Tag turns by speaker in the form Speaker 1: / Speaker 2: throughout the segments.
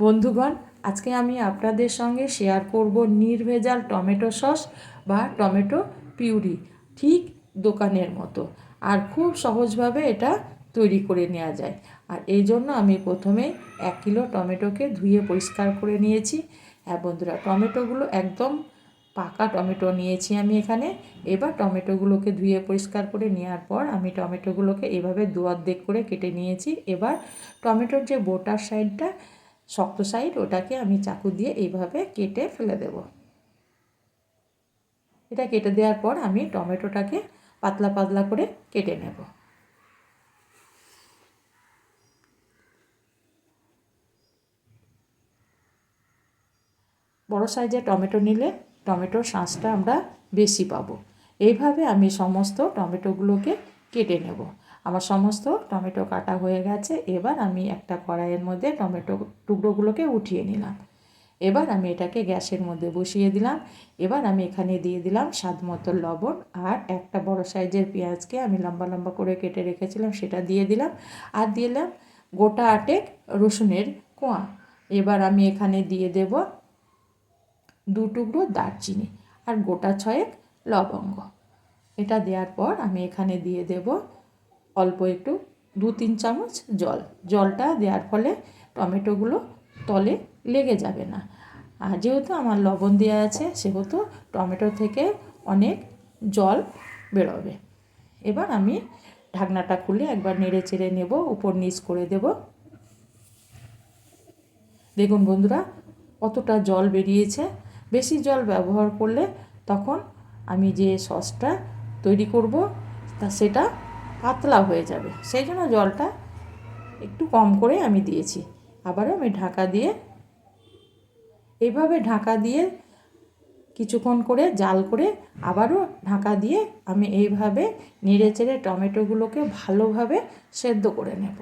Speaker 1: বন্ধুগণ, আজকে আমি আপনাদের সঙ্গে শেয়ার করব নির্ভেজাল টমেটো সস বা টমেটো পিউরি, ঠিক দোকানের মতো। আর খুব সহজভাবে এটা তৈরি করে নেওয়া যায়। আর এই জন্য আমি প্রথমে এক কিলো টমেটোকে ধুয়ে পরিষ্কার করে নিয়েছি। হ্যাঁ বন্ধুরা, টমেটোগুলো একদম পাকা টমেটো নিয়েছি আমি এখানে। এবার টমেটোগুলোকে ধুয়ে পরিষ্কার করে নেওয়ার পর আমি টমেটোগুলোকে এভাবে দু অর্ধেক করে কেটে নিয়েছি। এবার টমেটোর যে বোটার সাইডটা শক্ত সাইড ওটাকে আমি চাকু দিয়ে এইভাবে কেটে ফেলে দেব। এটা কেটে দেওয়ার পর আমি টমেটোটাকে পাতলা পাতলা করে কেটে নেব। বড় সাইজের টমেটো নিলে টমেটোর শাঁসটা আমরা বেশি পাবো। এইভাবে আমি সমস্ত টমেটোগুলোকে কেটে নেব। আমার সমস্ত টমেটো কাটা হয়ে গেছে। এবার আমি একটা কড়াইয়ের মধ্যে টমেটো টুকরোগুলোকে উঠিয়ে নিলাম। এবার আমি এটাকে গ্যাসের মধ্যে বসিয়ে দিলাম। এবার আমি এখানে দিয়ে দিলাম স্বাদ মতো লবণ আর একটা বড় সাইজের পেঁয়াজকে আমি লম্বা লম্বা করে কেটে রেখেছিলাম, সেটা দিয়ে দিলাম। আর দিলাম গোটা আটেক রসুনের কোয়া। এবার আমি এখানে দিয়ে দেব দু টুকরো দারচিনি আর গোটা ছয়েক লবঙ্গ। এটা দেওয়ার পর আমি এখানে দিয়ে দেব অল্প একটু, দু তিন চামচ জল। জলটা দেওয়ার ফলে টমেটোগুলো তলে লেগে যাবে না। আর যেহেতু আমার লবণ দেওয়া আছে, সেহেতু টমেটো থেকে অনেক জল বেরোবে। এবার আমি ঢাকনাটা খুলে একবার নেড়ে চেড়ে নেব, উপর নিচ করে দেব। দেখুন বন্ধুরা, কতটা জল বেরিয়েছে। বেশি জল ব্যবহার করলে তখন আমি যে সসটা তৈরি করব, তা সেটা পাতলা হয়ে যাবে। সেই জন্য জলটা একটু কম করে আমি দিয়েছি। আবারও আমি ঢাকা দিয়ে, এইভাবে ঢাকা দিয়ে কিছুক্ষণ করে জাল করে আবারও ঢাকা দিয়ে আমি এইভাবে নেড়ে চেড়ে টমেটোগুলোকে ভালোভাবে সেদ্ধ করে নেব।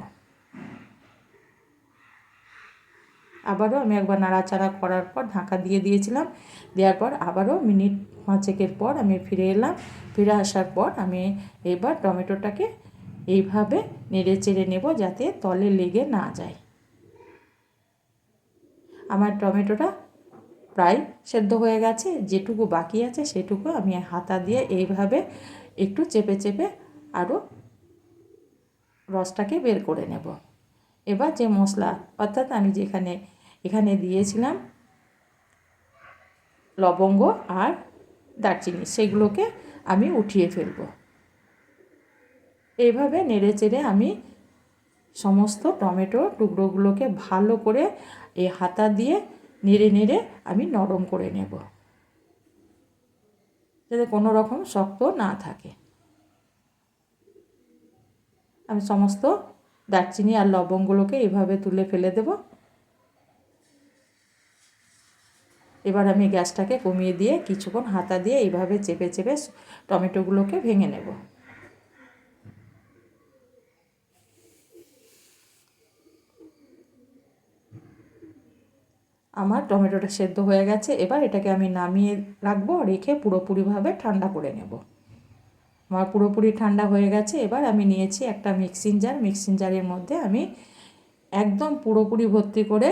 Speaker 1: আবারও আমি একবার নাড়াচাড়া করার পর ঢাকা দিয়ে দিয়েছিলাম। দেওয়ার পর আবারও মিনিট পাঁচেকের পর আমি ফিরে এলাম। ফিরে আসার পর আমি এবার টমেটোটাকে এইভাবে নেড়ে চেড়ে নেব যাতে তলে লেগে না যায়। আমার টমেটোটা প্রায় সেদ্ধ হয়ে গেছে, যেটুকু বাকি আছে সেটুকু আমি হাতা দিয়ে এইভাবে একটু চেপে চেপে আরও রসটাকে বের করে নেব। এবার যে মশলা, অর্থাৎ আমি যেখানে, এখানে দিয়েছিলাম লবঙ্গ আর দারচিনি, সেগুলোকে আমি উঠিয়ে ফেলব। এইভাবে নেড়ে চেড়ে আমি সমস্ত টমেটো টুকরোগুলোকে ভালো করে এই হাতা দিয়ে নেড়ে নেড়ে আমি নরম করে নেব, যাতে কোনো রকম শক্ত না থাকে। আমি সমস্ত দারচিনি আর লবঙ্গগুলোকে এভাবে তুলে ফেলে দেব। এবার আমি গ্যাসটাকে কমিয়ে দিয়ে কিছুক্ষণ হাতা দিয়ে এইভাবে চেপে চেপে টমেটোগুলোকে ভেঙে নেব। আমার টমেটোটা সেদ্ধ হয়ে গেছে। এবার এটাকে আমি নামিয়ে রাখব, রেখে পুরোপুরিভাবে ঠান্ডা করে নেব। আমার পুরোপুরি ঠান্ডা হয়ে গেছে। এবার আমি নিয়েছি একটা মিক্সিং জার মিক্সিং জারের মধ্যে আমি একদম পুরোপুরি ভর্তি করে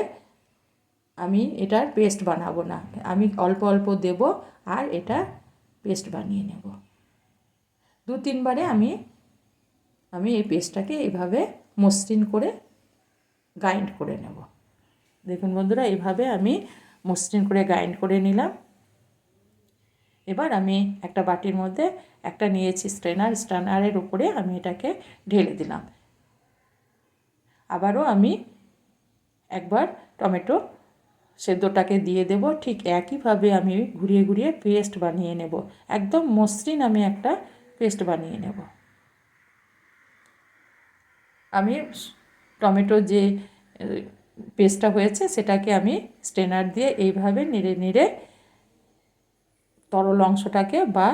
Speaker 1: আমি এটার পেস্ট বানাবো না। আমি অল্প অল্প দেব আর এটা পেস্ট বানিয়ে নেব। দু তিনবারে আমি আমি এই পেস্টটাকে এইভাবে মসৃণ করে গ্রাইন্ড করে নেব। দেখুন বন্ধুরা, এইভাবে আমি মসৃণ করে গ্রাইন্ড করে নিলাম। এবার আমি একটা বাটির মধ্যে একটা নিয়েছি স্ট্রেনার, স্ট্রেনারের উপরে আমি এটাকে ঢেলে দিলাম। আবারও আমি একবার টমেটো সেদ্ধটাকে দিয়ে দেব। ঠিক একইভাবে আমি ঘুরিয়ে ঘুরিয়ে পেস্ট বানিয়ে নেব। একদম মসৃণ আমি একটা পেস্ট বানিয়ে নেব। আমি টমেটো যে পেস্টটা হয়েছে সেটাকে আমি স্ট্রেনার দিয়ে এইভাবে নেড়ে নেড়ে তরল অংশটাকে বা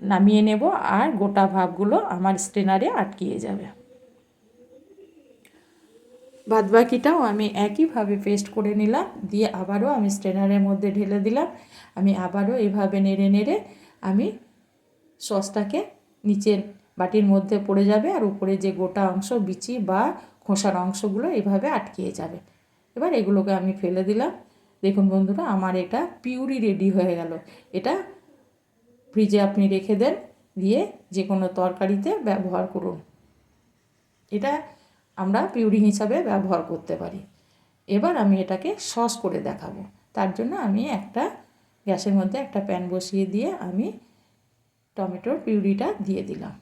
Speaker 1: নামিয়ে নেব আর গোটা ভাবগুলো আমার স্ট্রেনারে আটকিয়ে যাবে। বাদবাকিটাও আমি একইভাবে পেস্ট করে নিলাম, দিয়ে আবারও আমি স্ট্রেনারের মধ্যে ঢেলে দিলাম। আমি আবারও এভাবে নেড়ে নেড়ে আমি সসটাকে নিচের বাটির মধ্যে পড়ে যাবে আর উপরে যে গোটা অংশ, বিচি বা খোসার অংশগুলো এভাবে আটকিয়ে যাবে। এবার এগুলোকে আমি ফেলে দিলাম। দেখুন বন্ধুরা, আমার এটা পিউরি রেডি হয়ে গেল। এটা ফ্রিজে আপনি রেখে দেন, দিয়ে যে কোনো তরকারিতে ব্যবহার করুন। এটা আমরা পিউরি হিসাবে ব্যবহার করতে পারি। এবার আমি এটাকে সস করে দেখাবো। তার জন্য আমি একটা গ্যাসের মধ্যে একটা প্যান বসিয়ে দিয়ে আমি টমেটোর পিউরিটা দিয়ে দিলাম।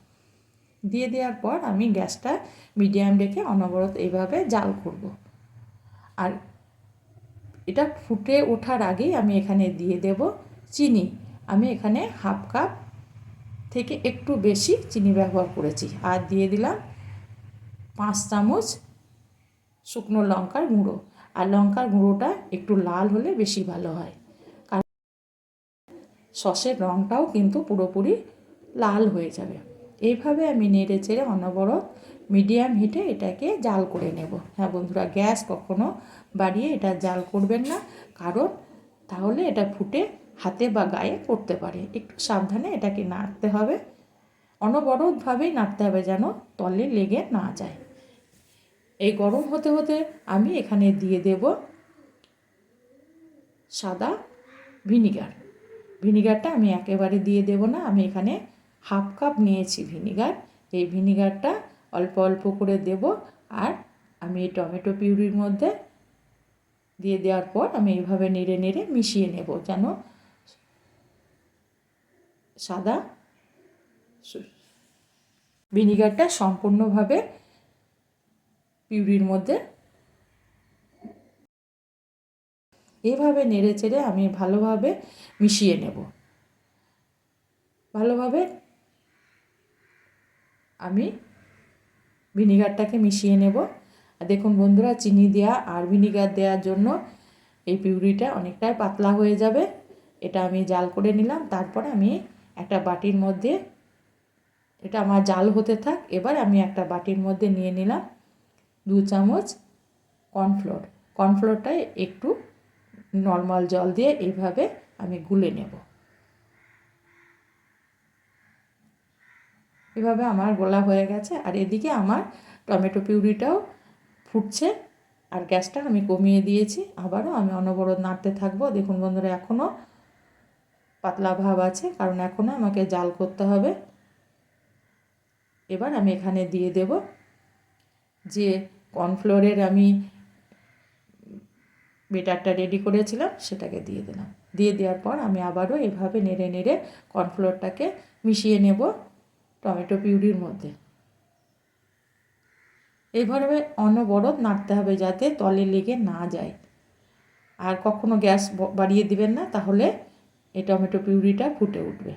Speaker 1: দিয়ে দেওয়ার পর আমি গ্যাসটা মিডিয়াম রেখে অনবরত এইভাবে জাল করব। আর এটা ফুটে ওঠার আগেই আমি এখানে দিয়ে দেব চিনি। আমি এখানে হাফ কাপ থেকে একটু বেশি চিনি ব্যবহার করেছি। আর দিয়ে দিলাম পাঁচ চামচ শুকনো লঙ্কার গুঁড়ো। আর লঙ্কার গুঁড়োটা একটু লাল হলে বেশি ভালো হয়। কারণ সসের রঙটাও কিন্তু পুরোপুরি লাল হয়ে যাবে। এইভাবে আমি নেড়ে চেড়ে অনবরত মিডিয়াম হিটে এটাকে জাল করে নেব। হ্যাঁ বন্ধুরা, গ্যাস কখনো বাড়িয়ে এটা জাল করবেন না। কারণ তাহলে এটা ফুটে হাতে বা গায়ে পড়তে পারে। একটু সাবধানে এটাকে নাড়তে হবে। অনবরতভাবেই নাড়তে হবে যেন তলে লেগে না যায়। এই গরম হতে হতে আমি এখানে দিয়ে দেব সাদা ভিনিগার। ভিনিগারটা আমি একেবারে দিয়ে দেব না। আমি এখানে হাফ কাপ নিয়েছি ভিনিগার। এই ভিনিগারটা অল্প অল্প করে দেব। আর আমি এই টমেটো পিউরির মধ্যে দিয়ে দেওয়ার পর আমি এইভাবে নেড়ে নেড়ে মিশিয়ে নেব যেন সাদা ভিনিগারটা সম্পূর্ণভাবে পিউরির মধ্যে এভাবে নেড়ে চেড়ে আমি ভালোভাবে মিশিয়ে নেব। ভালোভাবে আমি ভিনিগারটাকে মিশিয়ে নেব। দেখুন বন্ধুরা, চিনি দেওয়া আর ভিনিগার দেওয়ার জন্য এই পিউরিটা অনেকটাই পাতলা হয়ে যাবে। এটা আমি জাল করে নিলাম, তারপরে আমি একটা বাটির মধ্যে, এটা আমার জাল হতে থাক, এবার আমি একটা বাটির মধ্যে নিয়ে নিলাম দু চামচ কর্নফ্লোর। কর্নফ্লোরটা একটু নর্মাল জল দিয়ে এইভাবে আমি গুলে নেব। এভাবে আমার গোলা হয়ে গেছে, আর এদিকে আমার টমেটো পিউরিটাও ফুটছে আর গ্যাসটা আমি কমিয়ে দিয়েছি। আবারও আমি অনবরত নাড়তে থাকব। দেখুন বন্ধুরা, এখনও পাতলা ভাব আছে, কারণ এখনও আমাকে জাল করতে হবে। এবার আমি এখানে দিয়ে দেব যে কর্নফ্লোরের আমি বেটারটা রেডি করেছিলাম, সেটাকে দিয়ে দিলাম। দিয়ে দেওয়ার পর আমি আবারও এভাবে নেড়ে নেড়ে কর্নফ্লোরটাকে মিশিয়ে নেব টমেটো পিউরির মধ্যে। এইভাবে অনবরত নাড়তে হবে যাতে তলে লেগে না যায়। আর কখনো গ্যাস বাড়িয়ে দিবেন না, তাহলে এই টমেটো পিউরিটা ফুটে উঠবে।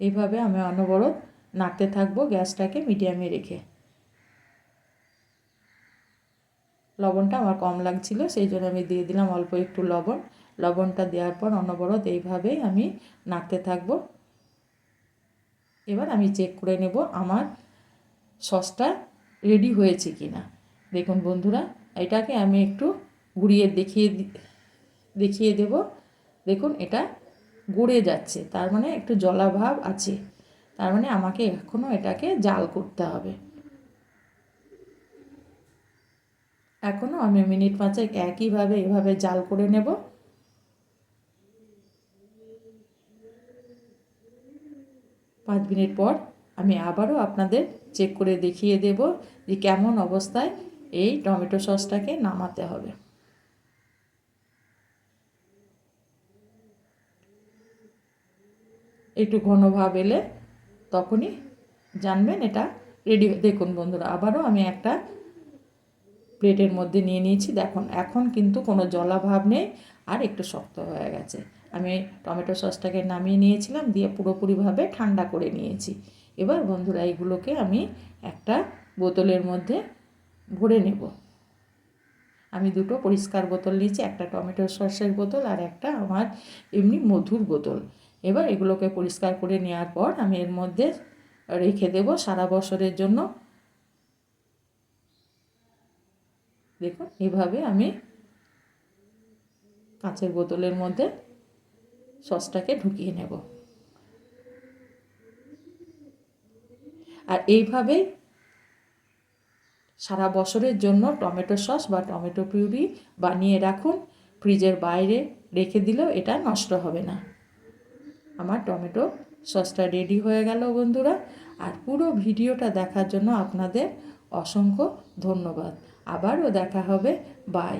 Speaker 1: এইভাবে আমি অনবরত নাড়তে থাকব গ্যাসটাকে মিডিয়ামে রেখে। লবণটা আমার কম লাগছিল, সেই জন্য আমি দিয়ে দিলাম অল্প একটু লবণ। লবণটা দেওয়ার পর অনবরত এইভাবেই আমি নাড়তে থাকব। এবার আমি চেক করে নেব আমার সসটা রেডি হয়েছে কি না দেখুন বন্ধুরা, এটাকে আমি একটু ঘুরিয়ে দেখিয়ে দেখিয়ে দেব। দেখুন এটা গড়ে যাচ্ছে, তার মানে একটু জলাভাব আছে। তার মানে আমাকে এখনও এটাকে জাল করতে হবে। এখনও আমি মিনিট পাঁচেক একইভাবে এভাবে জাল করে নেব। মিনিট পর আমি আবারও আপনাদের চেক করে দেখিয়ে দেব যে কেমন অবস্থায় এই টমেটো সসটাকে নামাতে হবে। একটু ঘন ভাব এলে তখনই জানবেন এটা রেডি দেখুন বন্ধুরা, আবারও আমি একটা প্লেটের মধ্যে নিয়ে নিয়েছি। দেখুন, এখন কিন্তু কোনো জলাভাব নেই। আর একটু শক্ত হয়ে গেছে। আমি টমেটো সসটাকে নামিয়ে নিয়েছিলাম, দিয়ে পুরোপুরিভাবে ঠান্ডা করে নিয়েছি। এবার বন্ধুরা, এইগুলোকে আমি একটা বোতলের মধ্যে ভরে নেব। আমি দুটো পরিষ্কার বোতল নিয়েছি, একটা টমেটো সসের বোতল আর একটা আমার এমনি মধুর বোতল। এবার এগুলোকে পরিষ্কার করে নেওয়ার পর আমি এর মধ্যে রেখে দেব সারা বছরের জন্য। দেখুন, এভাবে আমি কাঁচের বোতলের মধ্যে সসটাকে ঢুকিয়ে নেব। আর এইভাবেই সারা বছরের জন্য টমেটো সস বা টমেটো পিউরি বানিয়ে রাখুন। ফ্রিজের বাইরে রেখে দিলেও এটা নষ্ট হবে না। আমার টমেটো সসটা রেডি হয়ে গেল বন্ধুরা। আর পুরো ভিডিওটা দেখার জন্য আপনাদের অসংখ্য ধন্যবাদ। আবারও দেখা হবে। বাই।